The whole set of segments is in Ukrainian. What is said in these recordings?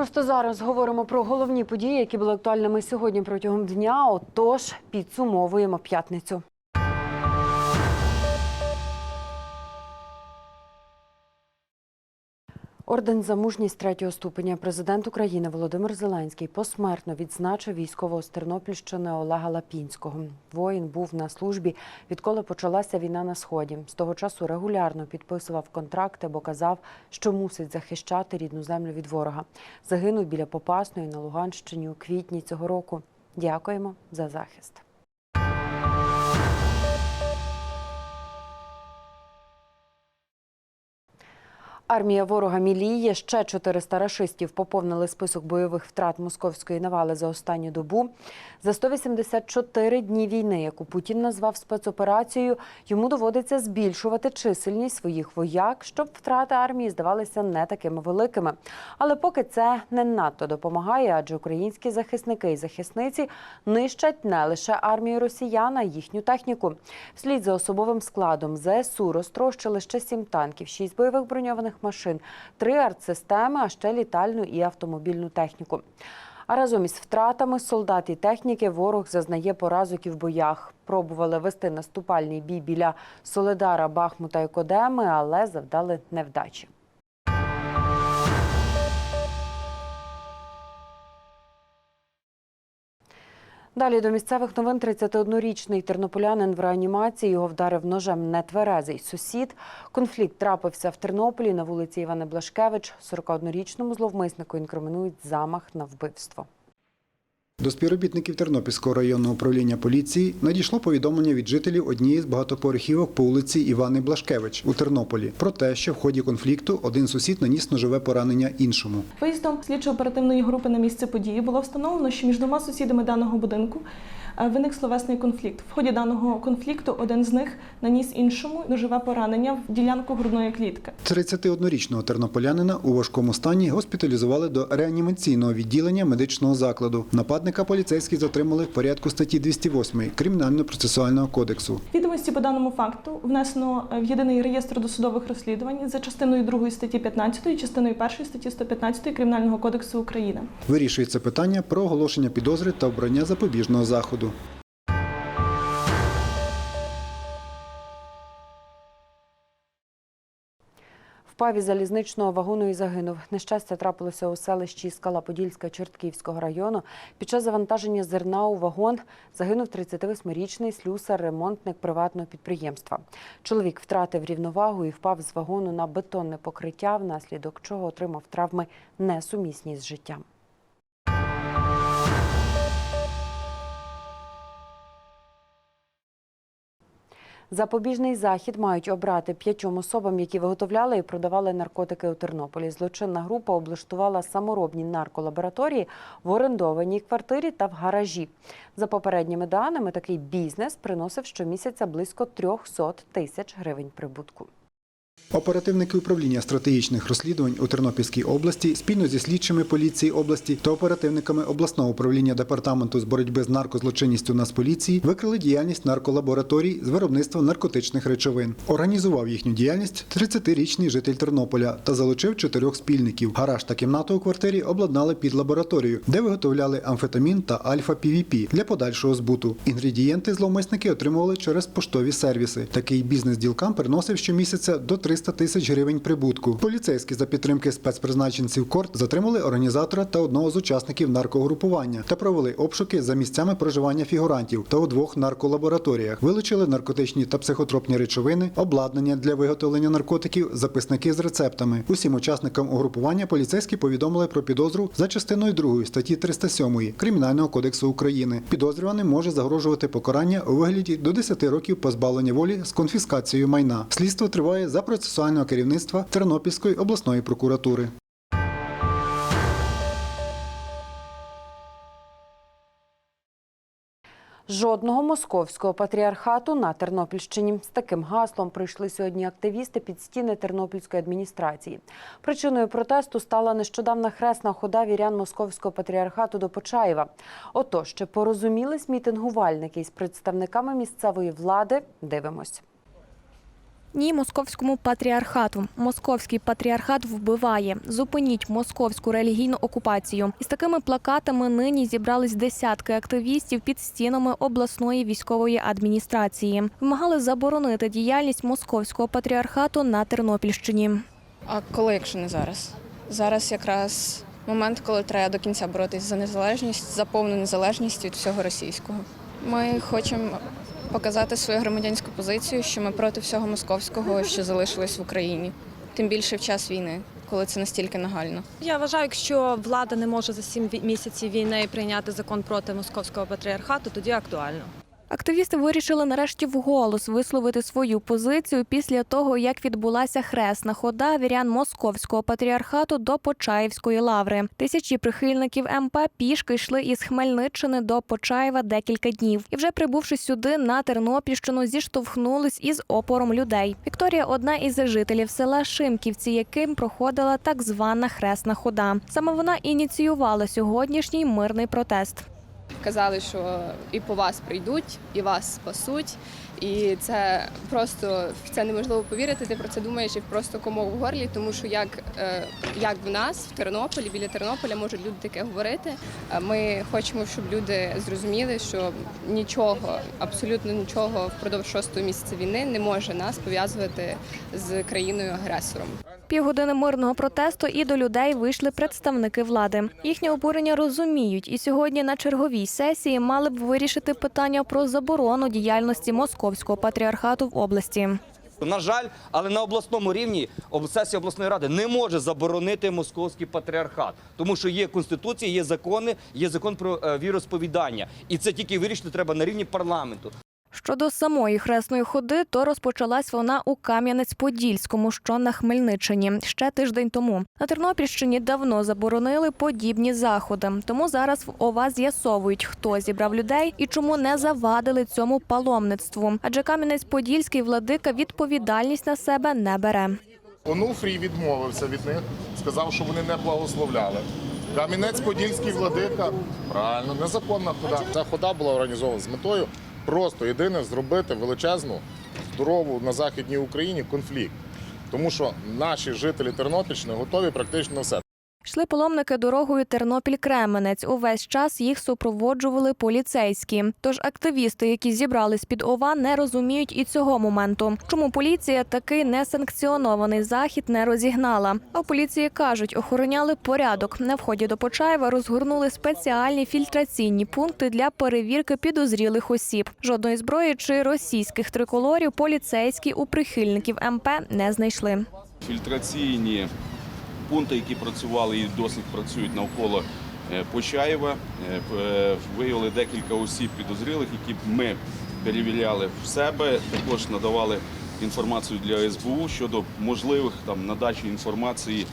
Просто зараз говоримо про головні події, які були актуальними сьогодні протягом дня. Отож, підсумовуємо п'ятницю. Орден за мужність третього ступеня президент України Володимир Зеленський посмертно відзначив військового з Тернопільщини Олега Лапінського. Воїн був на службі, відколи почалася війна на сході. З того часу регулярно підписував контракти, бо казав, що мусить захищати рідну землю від ворога. Загинув біля Попасної на Луганщині у квітні цього року. Дякуємо за захист. Армія ворога міліє. Ще 400 рашистів поповнили список бойових втрат московської навали за останню добу. За 184 дні війни, яку Путін назвав спецоперацією, йому доводиться збільшувати чисельність своїх вояк, щоб втрати армії здавалися не такими великими. Але поки це не надто допомагає, адже українські захисники і захисниці нищать не лише армію росіян, а їхню техніку. Вслід за особовим складом ЗСУ розтрощили ще сім танків, шість бойових броньованих машин, три артсистеми, а ще літальну і автомобільну техніку. А разом із втратами солдат і техніки ворог зазнає поразок і в боях. Пробували вести наступальний бій біля Соледара, Бахмута і Кодеми, але завдали невдачі. Далі до місцевих новин 31-річний тернополянин в реанімації його вдарив ножем нетверезий сусід. Конфлікт трапився в Тернополі на вулиці Івана Блашкевич. 41-річному зловмиснику інкримінують замах на вбивство. До співробітників Тернопільського районного управління поліції надійшло повідомлення від жителів однієї з багатоповерхівок по вулиці Івани Блашкевич у Тернополі про те, що в ході конфлікту один сусід наніс ножове поранення іншому. Виїздом слідчо-оперативної групи на місце події було встановлено, що між двома сусідами даного будинку виник словесний конфлікт. В ході даного конфлікту один з них наніс іншому ножове поранення в ділянку грудної клітки. 31-річного тернополянина у важкому стані госпіталізували до реанімаційного відділення медичного закладу. Нападника поліцейські затримали в порядку статті 208 Кримінально-процесуального кодексу. Відомості по даному факту внесено е, в єдиний реєстр досудових розслідувань за частиною 2 статті 15 і частиною 1 статті 115 Кримінального кодексу України. Вирішується питання про оголошення підозри та обрання запобіжного заходу. Впав із залізничного вагону і загинув. Нещастя трапилося у селищі Скала Подільська Чортківського району. Під час завантаження зерна у вагон загинув 38-річний слюсар-ремонтник приватного підприємства. Чоловік втратив рівновагу і впав з вагону на бетонне покриття, внаслідок чого отримав травми несумісні з життям. Запобіжний захід мають обрати п'ятьом особам, які виготовляли і продавали наркотики у Тернополі. Злочинна група облаштувала саморобні нарколабораторії в орендованій квартирі та в гаражі. За попередніми даними, такий бізнес приносив щомісяця близько 300 тисяч гривень прибутку. Оперативники управління стратегічних розслідувань у Тернопільській області спільно зі слідчими поліції області та оперативниками обласного управління департаменту з боротьби з наркозлочинністю Нацполіції викрили діяльність нарколабораторій з виробництва наркотичних речовин. Організував їхню діяльність 30-річний житель Тернополя та залучив чотирьох спільників. Гараж та кімнату у квартирі обладнали під лабораторію, де виготовляли амфетамін та альфа-півіпі для подальшого збуту. Інгредієнти зловмисники отримували через поштові сервіси. Такий бізнес ділкам приносив щомісяця до 300 тисяч гривень прибутку. Поліцейські за підтримки спецпризначенців корт затримали організатора та одного з учасників наркогрупування та провели обшуки за місцями проживання фігурантів та у двох нарколабораторіях. Вилучили наркотичні та психотропні речовини, обладнання для виготовлення наркотиків, записники з рецептами. Усім учасникам угрупування поліцейські повідомили про підозру за частиною 2 статті 307 Кримінального кодексу України. Підозрюваним може загрожувати покарання у вигляді до 10 років позбавлення волі з конфіскацією майна. Слідство триває за процесуального керівництва Тернопільської обласної прокуратури. Жодного московського патріархату на Тернопільщині з таким гаслом прийшли сьогодні активісти під стіни Тернопільської адміністрації. Причиною протесту стала нещодавна хресна хода вірян московського патріархату до Почаєва. Отож, чи порозумілись мітингувальники із представниками місцевої влади? Дивимось. Ні, московському патріархату. Московський патріархат вбиває. Зупиніть московську релігійну окупацію. Із такими плакатами нині зібрались десятки активістів під стінами обласної військової адміністрації. Вимагали заборонити діяльність московського патріархату на Тернопільщині. А коли, якщо не зараз? Зараз якраз момент, коли треба до кінця боротись за незалежність, за повну незалежність від всього російського. Ми хочемо показати свою громадянську позицію, що ми проти всього московського, що залишилось в Україні. Тим більше в час війни, коли це настільки нагально. Я вважаю, якщо влада не може за сім місяців війни прийняти закон проти московського патріархату, тоді актуально. Активісти вирішили нарешті вголос висловити свою позицію після того, як відбулася хресна хода вірян московського патріархату до Почаївської лаври. Тисячі прихильників МП пішки йшли із Хмельниччини до Почаєва декілька днів. І вже прибувши сюди на Тернопільщину, зіштовхнулись із опором людей. Вікторія одна із жителів села Шимківці, яким проходила так звана хресна хода. Саме вона ініціювала сьогоднішній мирний протест. Казали, що і по вас прийдуть, і вас спасуть. І це просто в це неможливо повірити. Ти про це думаєш і просто комок в горлі, тому що як, е, як в нас в Тернополі, біля Тернополя можуть люди таке говорити. Е, Ми хочемо, щоб люди зрозуміли, що нічого, абсолютно нічого впродовж шостого місяця війни не може нас пов'язувати з країною агресором. Півгодини мирного протесту і до людей вийшли представники влади. Їхнє обурення розуміють, і сьогодні на черговій сесії мали б вирішити питання про заборону діяльності московського патріархату в області. На жаль, але на обласному рівні сесія обласної ради не може заборонити московський патріархат, тому що є конституція, є закони, є закон про е, віросповідання, і це тільки вирішити треба на рівні парламенту. Щодо самої хресної ходи, то розпочалась вона у Кам'янець-Подільському, що на Хмельниччині, ще тиждень тому. На Тернопільщині давно заборонили подібні заходи. Тому зараз в ОВА з'ясовують, хто зібрав людей і чому не завадили цьому паломництву. Адже Кам'янець-Подільський владика відповідальність на себе не бере. Онуфрій відмовився від них, сказав, що вони не благословляли. Кам'янець-Подільський владика, правильно, незаконна хода. Ця хода була організована з метою просто єдине зробити величезну, здорову на Західній Україні конфлікт. Тому що наші жителі Тернопільщини готові практично все. Йшли паломники дорогою Тернопіль-Кременець. Увесь час їх супроводжували поліцейські. Тож активісти, які зібрались під ОВА, не розуміють і цього моменту. Чому поліція такий несанкціонований захід не розігнала? А поліції кажуть, охороняли порядок. На вході до Почаєва розгорнули спеціальні фільтраційні пункти для перевірки підозрілих осіб. Жодної зброї чи російських триколорів поліцейські у прихильників МП не знайшли. фільтраційні пункти, які працювали і досі працюють навколо е, Почаєва. Е, е, Виявили декілька осіб підозрілих, які ми перевіряли в себе. Також надавали інформацію для СБУ щодо можливих там надачі інформації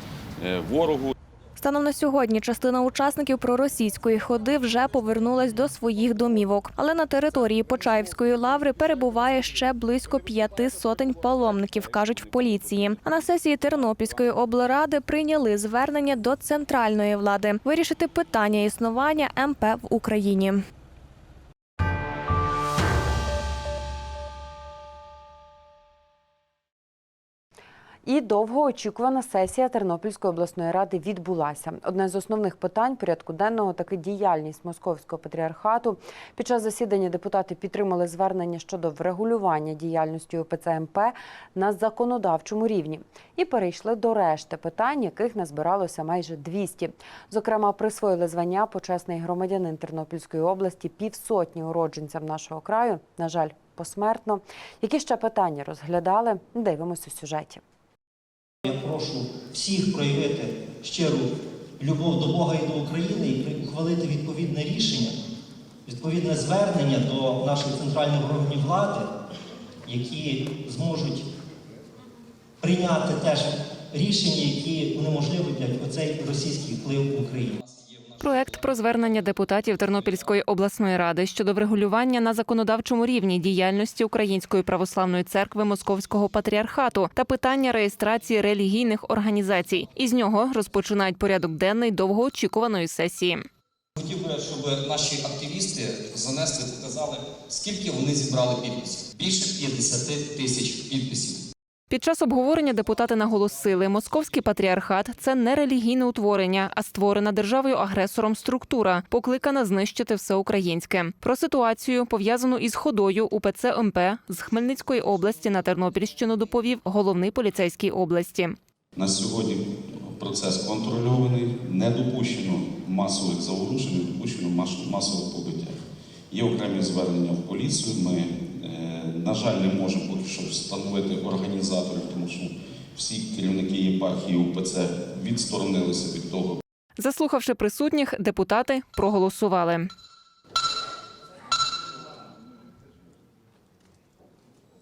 ворогу. Станом на сьогодні частина учасників проросійської ходи вже повернулась до своїх домівок. Але на території Почаївської лаври перебуває ще близько п'яти сотень паломників, кажуть в поліції. А на сесії Тернопільської облради прийняли звернення до центральної влади вирішити питання існування МП в Україні. І довгоочікувана сесія Тернопільської обласної ради відбулася. Одне з основних питань порядку денного таки діяльність московського патріархату. Під час засідання депутати підтримали звернення щодо врегулювання діяльності ОПЦ МП на законодавчому рівні і перейшли до решти питань, яких назбиралося майже 200. Зокрема, присвоїли звання почесний громадянин Тернопільської області півсотні уродженцям нашого краю. На жаль, посмертно. Які ще питання розглядали? Дивимося у сюжеті. Я прошу всіх проявити щиру любов до Бога і до України і ухвалити відповідне рішення, відповідне звернення до наших центральних органів влади, які зможуть прийняти теж рішення, які унеможливлять оцей російський вплив в Україні. Проект про звернення депутатів Тернопільської обласної ради щодо врегулювання на законодавчому рівні діяльності Української православної церкви Московського патріархату та питання реєстрації релігійних організацій. Із нього розпочинають порядок денний довгоочікуваної сесії. Хотів би, щоб наші активісти занесли, показали, скільки вони зібрали підписів. Більше 50 тисяч підписів. Під час обговорення депутати наголосили, московський патріархат це не релігійне утворення, а створена державою агресором структура, покликана знищити все українське. Про ситуацію пов'язану із ходою УПЦ МП з Хмельницької області на Тернопільщину доповів головний поліцейський області. На сьогодні процес контрольований, не допущено масових заворушень, не допущено мас- масового побиття. Є окремі звернення в поліцію. Ми, на жаль, не можемо поки що встановити організаторів, тому що всі керівники єпархії УПЦ відсторонилися від того. Заслухавши присутніх, депутати проголосували.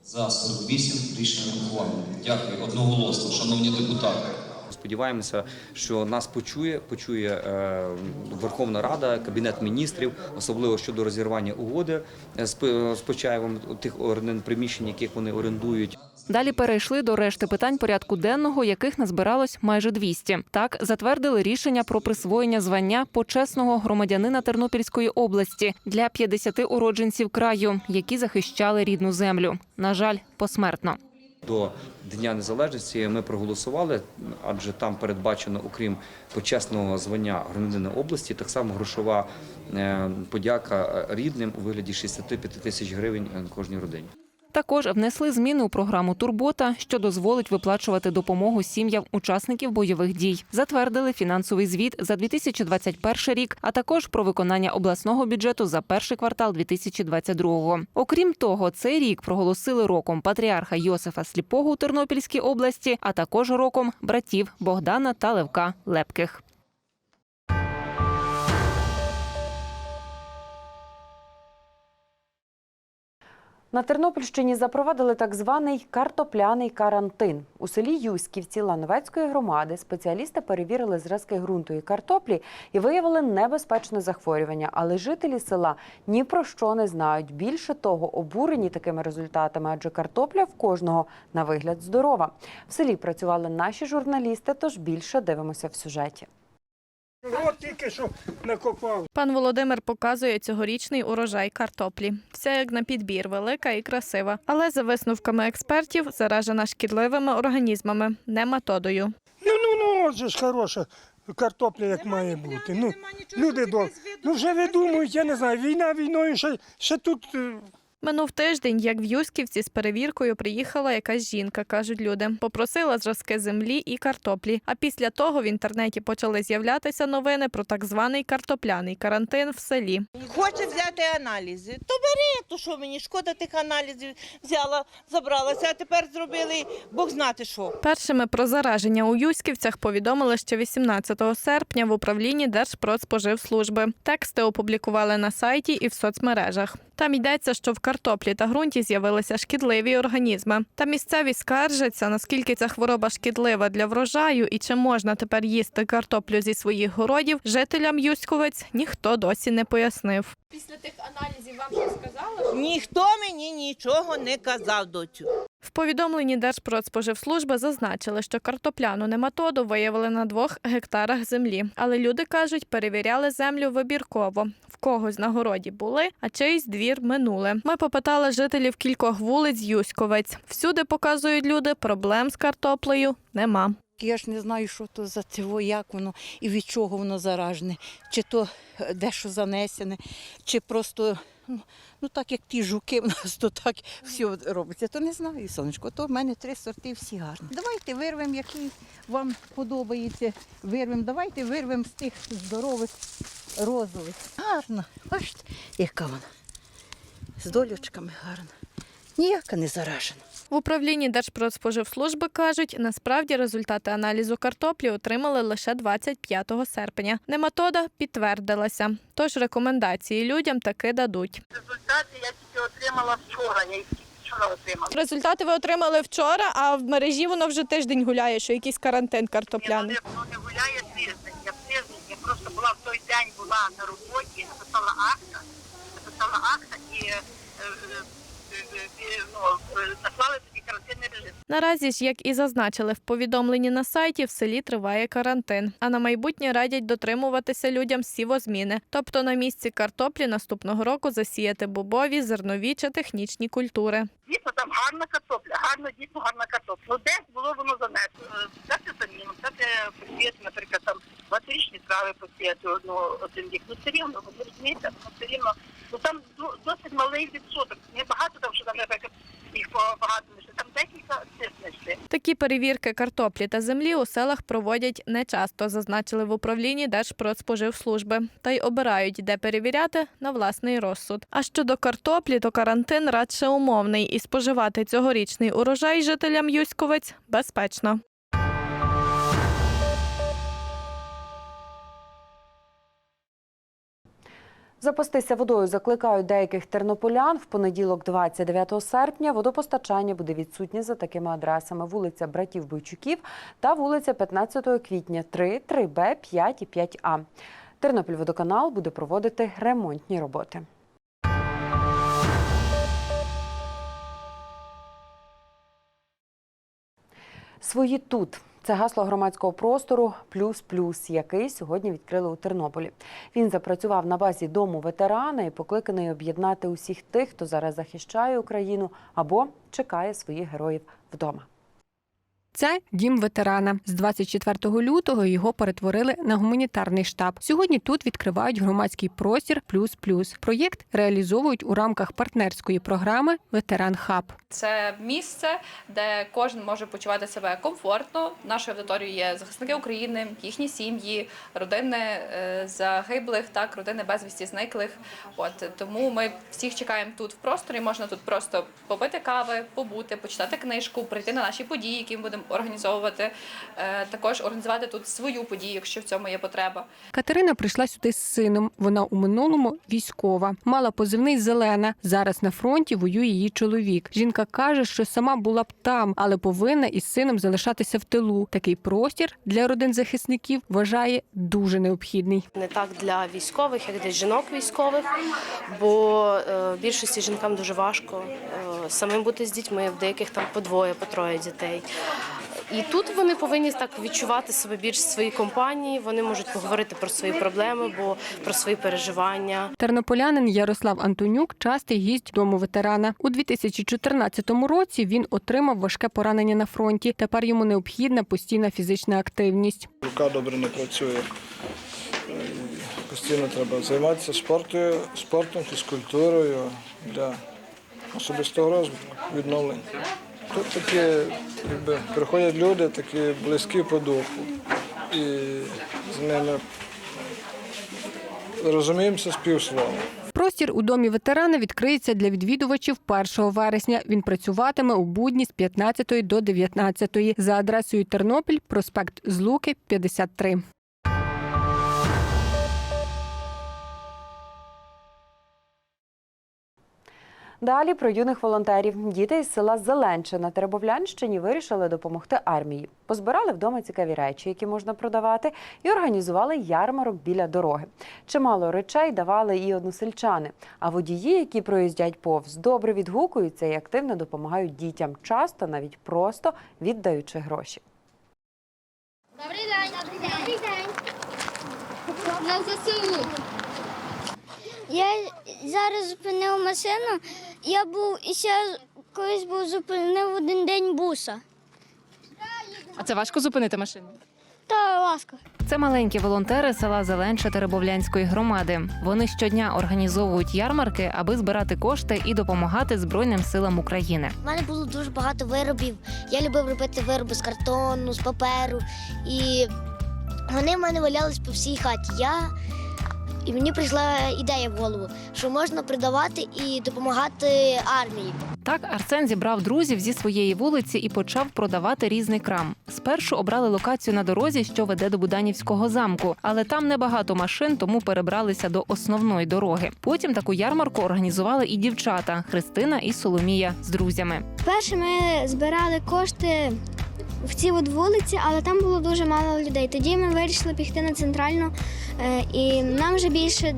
За 48 рішення враховано. Дякую одноголосно, шановні депутати. Сподіваємося, що нас почує, почує е, Верховна Рада, Кабінет міністрів, особливо щодо розірвання угоди з, Почаєвим тих приміщень, яких вони орендують. Далі перейшли до решти питань порядку денного, яких назбиралось майже 200. Так затвердили рішення про присвоєння звання почесного громадянина Тернопільської області для 50 уродженців краю, які захищали рідну землю. На жаль, посмертно. До Дня Незалежності ми проголосували, адже там передбачено, окрім почесного звання громадянина області, так само грошова е, подяка рідним у вигляді 65 тисяч гривень е, кожній родині. Також внесли зміни у програму Турбота, що дозволить виплачувати допомогу сім'ям учасників бойових дій. Затвердили фінансовий звіт за 2021 рік, а також про виконання обласного бюджету за перший квартал 2022-го. Окрім того, цей рік проголосили роком патріарха Йосифа Сліпого у Тернопільській області, а також роком братів Богдана та Левка Лепких. На Тернопільщині запровадили так званий картопляний карантин. У селі Юськівці Лановецької громади спеціалісти перевірили зразки ґрунту і картоплі і виявили небезпечне захворювання. Але жителі села ні про що не знають. Більше того, обурені такими результатами, адже картопля в кожного на вигляд здорова. В селі працювали наші журналісти, тож більше дивимося в сюжеті. От тільки що накопав. Пан Володимир показує цьогорічний урожай картоплі. Вся як на підбір, велика і красива. Але за висновками експертів заражена шкідливими організмами, нематодою. Ну, ну, ну, от же ж хороша картопля, як має бути. Ну, люди до... Ну вже видумують, я не знаю, війна війною, ще, ще тут. е, Минув тиждень, як в Юськівці з перевіркою приїхала якась жінка, кажуть люди. Попросила зразки землі і картоплі. А після того в інтернеті почали з'являтися новини про так званий картопляний карантин в селі. Хоче взяти аналізи. То бери, то що мені шкода тих аналізів взяла, забралася, а тепер зробили Бог знати що. Першими про зараження у Юськівцях повідомили ще 18 серпня в управлінні Держпродспоживслужби. Тексти опублікували на сайті і в соцмережах. Там йдеться, що в картоплі та ґрунті з'явилися шкідливі організми. Та місцеві скаржаться, наскільки ця хвороба шкідлива для врожаю і чи можна тепер їсти картоплю зі своїх городів, жителям Юськовець ніхто досі не пояснив. Після тих аналізів вам що сказали? Ніхто мені нічого не казав доцю. В повідомленні Держпродспоживслужби зазначили, що картопляну нематоду виявили на двох гектарах землі. Але люди кажуть, перевіряли землю вибірково. В когось на городі були, а чийсь двір минули. Ми попитали жителів кількох вулиць Юськовець. Всюди показують люди, проблем з картоплею нема. Я ж не знаю, що то за цього, як воно і від чого воно заражене. Чи то е, дещо занесене, чи просто. Ну, ну так як ті жуки в нас, то так все робиться. То не знаю, сонечко. То в мене три сорти всі гарні. Давайте вирвемо, який вам подобається. Вирвемо. Давайте вирвемо з тих здорових розових. Гарна. Бачите, яка вона. З долючками гарна. Ніяка не заражена. В управлінні Держпродспоживслужби кажуть, насправді результати аналізу картоплі отримали лише 25 серпня. Нематода підтвердилася, тож рекомендації людям таки дадуть. Результати я тільки отримала вчора. Я їх вчора отримала. Результати ви отримали вчора, а в мережі воно вже тиждень гуляє, що якийсь карантин картопляний. Воно не гуляє тиждень. Я тиждень. Я просто була в той день була на роботі, написала акта, написала акта і ну, е, наслали карантинний режим. Наразі ж, як і зазначили в повідомленні на сайті, в селі триває карантин. А на майбутнє радять дотримуватися людям сівозміни, тобто на місці картоплі наступного року засіяти бобові, зернові чи технічні культури. Дійсно, там гарна картопля, гарно, дійсно гарна картопля. Ну десь було воно занесено. Взяти самим, взяти посіяти, наприклад, там багаторічні трави посіяти одну один рік. Ну все рівно, ви розумієте, ну все рівно. Ну там досить малий відсоток. Не багато там, що там, наприклад, їх багато знайшли. Там декілька цих знайшли. Такі перевірки картоплі та землі у селах проводять нечасто, зазначили в управлінні Держпродспоживслужби. Та й обирають, де перевіряти на власний розсуд. А щодо картоплі, то карантин радше умовний, і споживати цьогорічний урожай жителям Юськовець безпечно. Запастися водою закликають деяких тернополян. В понеділок, 29 серпня, водопостачання буде відсутнє за такими адресами: вулиця Братів Бойчуків та вулиця 15 квітня 3, 3Б, 5 і 5А. Тернопільводоканал буде проводити ремонтні роботи. Свої тут. Це гасло громадського простору плюс плюс, який сьогодні відкрили у Тернополі. Він запрацював на базі дому ветерана і покликаний об'єднати усіх тих, хто зараз захищає Україну або чекає своїх героїв вдома. Це дім ветерана. З 24 лютого його перетворили на гуманітарний штаб. Сьогодні тут відкривають громадський простір плюс плюс. Проєкт реалізовують у рамках партнерської програми Ветеран Хаб. Це місце, де кожен може почувати себе комфортно. Нашою аудиторією є захисники України, їхні сім'ї, родини е, загиблих, так родини безвісті зниклих. От тому ми всіх чекаємо тут в просторі. Можна тут просто попити кави, побути, почитати книжку, прийти на наші події, які ми будемо організовувати. Е, Також організувати тут свою подію, якщо в цьому є потреба. Катерина прийшла сюди з сином. Вона у минулому військова, мала позивний зелена. Зараз на фронті воює її чоловік. Жінка каже, що сама була б там, але повинна із сином залишатися в тилу. Такий простір для родин захисників вважає дуже необхідний. Не так для військових, як для жінок військових, бо е, більшості жінкам дуже важко е, самим бути з дітьми, в деяких там по двоє, по троє дітей. І тут вони повинні так відчувати себе більш в своїй компанії. Вони можуть поговорити про свої проблеми, бо про свої переживання. Тернополянин Ярослав Антонюк частий гість дому ветерана. У 2014 році він отримав важке поранення на фронті. Тепер йому необхідна постійна фізична активність. Рука добре не працює. Постійно треба займатися спортом, спортом, фізкультурою для особистого розвитку, відновлення. Тут такі, якби, приходять люди, такі близькі по духу. І з ними розуміємося з. Простір у домі ветерана відкриється для відвідувачів 1 вересня. Він працюватиме у будні з 15 до 19 за адресою Тернопіль, проспект Злуки, 53. Далі про юних волонтерів. Діти із села Зеленче на Теребовлянщині вирішили допомогти армії. Позбирали вдома цікаві речі, які можна продавати, і організували ярмарок біля дороги. Чимало речей давали і односельчани. А водії, які проїздять повз, добре відгукуються і активно допомагають дітям, часто навіть просто віддаючи гроші. Добрий день. Добрий день. На ЗСУ. Я зараз зупинив машину. Я був і ще колись був зупинив один день буса. А це важко зупинити машину? Та ласка. Це маленькі волонтери села Зеленша Теребовлянської громади. Вони щодня організовують ярмарки, аби збирати кошти і допомагати Збройним силам України. У мене було дуже багато виробів. Я любив робити вироби з картону, з паперу. І вони в мене валялись по всій хаті. Я... І мені прийшла ідея в голову, що можна продавати і допомагати армії. Так Арсен зібрав друзів зі своєї вулиці і почав продавати різний крам. Спершу обрали локацію на дорозі, що веде до Буданівського замку, але там небагато машин, тому перебралися до основної дороги. Потім таку ярмарку організували і дівчата Христина і Соломія з друзями. Перше ми збирали кошти в цій от вулиці, але там було дуже мало людей. Тоді ми вирішили піти на центральну, е, і нам вже більше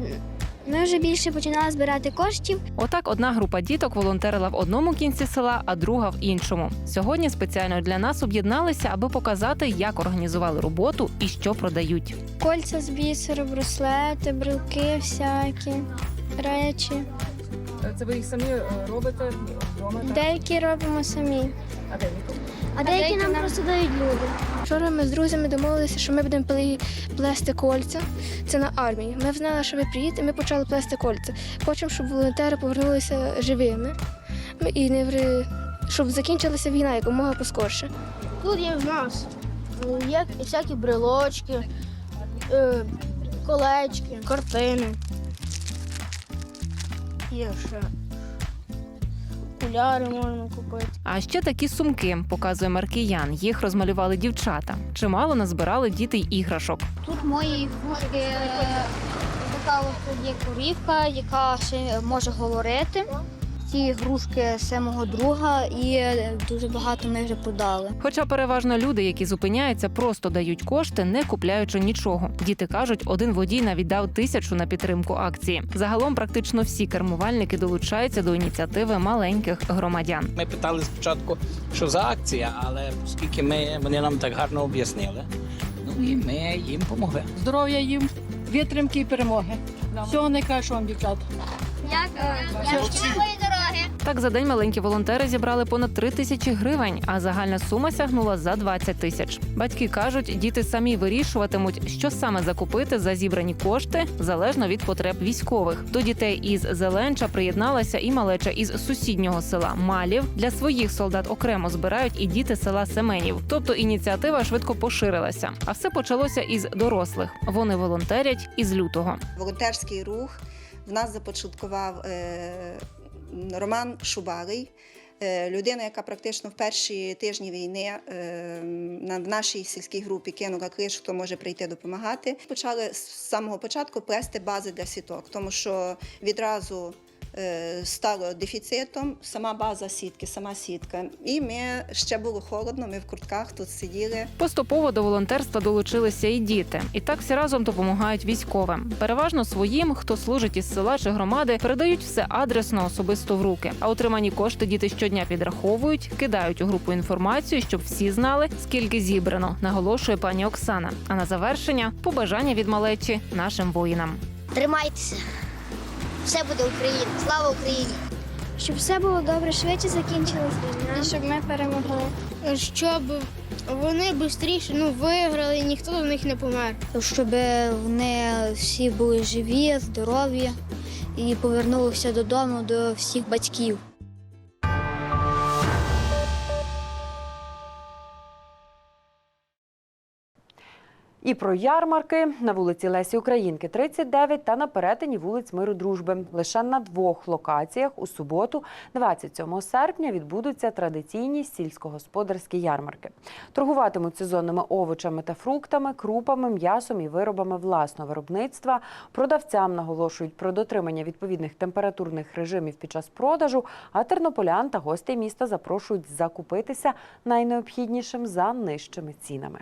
Ми вже більше починали збирати коштів. Отак одна група діток волонтерила в одному кінці села, а друга в іншому. Сьогодні спеціально для нас об'єдналися, аби показати, як організували роботу і що продають. Кольця з бісеру, браслети, брелки всякі речі. Це ви їх самі робите вдома? Деякі робимо самі. А де ви? А деякі нам просто дають люди. Вчора ми з друзями домовилися, що ми будемо плести кольця. Це на армії. Ми знали, що ви приїдете, ми почали плести кольця. Хочемо, щоб волонтери повернулися живими і не ври- щоб закінчилася війна якомога поскорше. Тут є в нас е, є всякі брелочки, е, колечки, картини. Є ще окуляри можна купити. А ще такі сумки показує Маркіян. Їх розмалювали дівчата. Чимало назбирали діти й іграшок. Тут мої ігрушки така є корівка, яка ще може говорити. Ці ігрушки це мого друга і дуже багато ми вже продали. Хоча переважно люди, які зупиняються, просто дають кошти, не купляючи нічого. Діти кажуть, один водій навіть дав тисячу на підтримку акції. Загалом практично всі кермувальники долучаються до ініціативи маленьких громадян. Ми питали спочатку, що за акція, але оскільки ми, вони нам так гарно об'яснили, ну і ми їм допомогли. Здоров'я їм, витримки і перемоги. Всього найкращого вам, дівчата. Дякую. Щасливої дороги. Так за день маленькі волонтери зібрали понад 3 тисячі гривень, а загальна сума сягнула за 20 тисяч. Батьки кажуть, діти самі вирішуватимуть, що саме закупити за зібрані кошти залежно від потреб військових. До дітей із Зеленча приєдналася і малеча із сусіднього села Малів. Для своїх солдат окремо збирають і діти села Семенів. Тобто ініціатива швидко поширилася. А все почалося із дорослих. Вони волонтерять із лютого. Волонтерський рух в нас започаткував е, Роман Шубарий, е, людина, яка практично в перші тижні війни е, в нашій сільській групі кинула клич, хто може прийти допомагати. Почали з самого початку плести бази для сіток, тому що відразу стало дефіцитом сама база сітки, сама сітка. І ми ще було холодно, ми в куртках тут сиділи. Поступово до волонтерства долучилися і діти, і так всі разом допомагають військовим. Переважно своїм, хто служить із села чи громади, передають все адресно особисто в руки. А отримані кошти діти щодня підраховують, кидають у групу інформацію, щоб всі знали, скільки зібрано. Наголошує пані Оксана. А на завершення побажання від малечі нашим воїнам. Тримайтеся. Все буде Україна. Слава Україні! Щоб все було добре, швидше закінчилась війна. І щоб ми перемогли. Щоб вони швидше ну, виграли і ніхто до них не помер. Щоб вони всі були живі, здорові і повернулися додому до всіх батьків. І про ярмарки на вулиці Лесі Українки 39 та на перетині вулиць Миру Дружби. Лише на двох локаціях у суботу, 27 серпня, відбудуться традиційні сільськогосподарські ярмарки. Торгуватимуть сезонними овочами та фруктами, крупами, м'ясом і виробами власного виробництва. Продавцям наголошують про дотримання відповідних температурних режимів під час продажу. А тернополян та гостей міста запрошують закупитися найнеобхіднішим за нижчими цінами.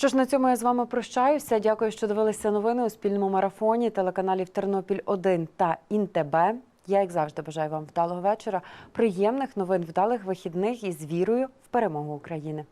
Що ж на цьому я з вами прощаюся. Дякую, що дивилися новини у спільному марафоні телеканалів Тернопіль 1 та ІНТБ. Я, як завжди, бажаю вам вдалого вечора, приємних новин, вдалих вихідних і з вірою в перемогу України.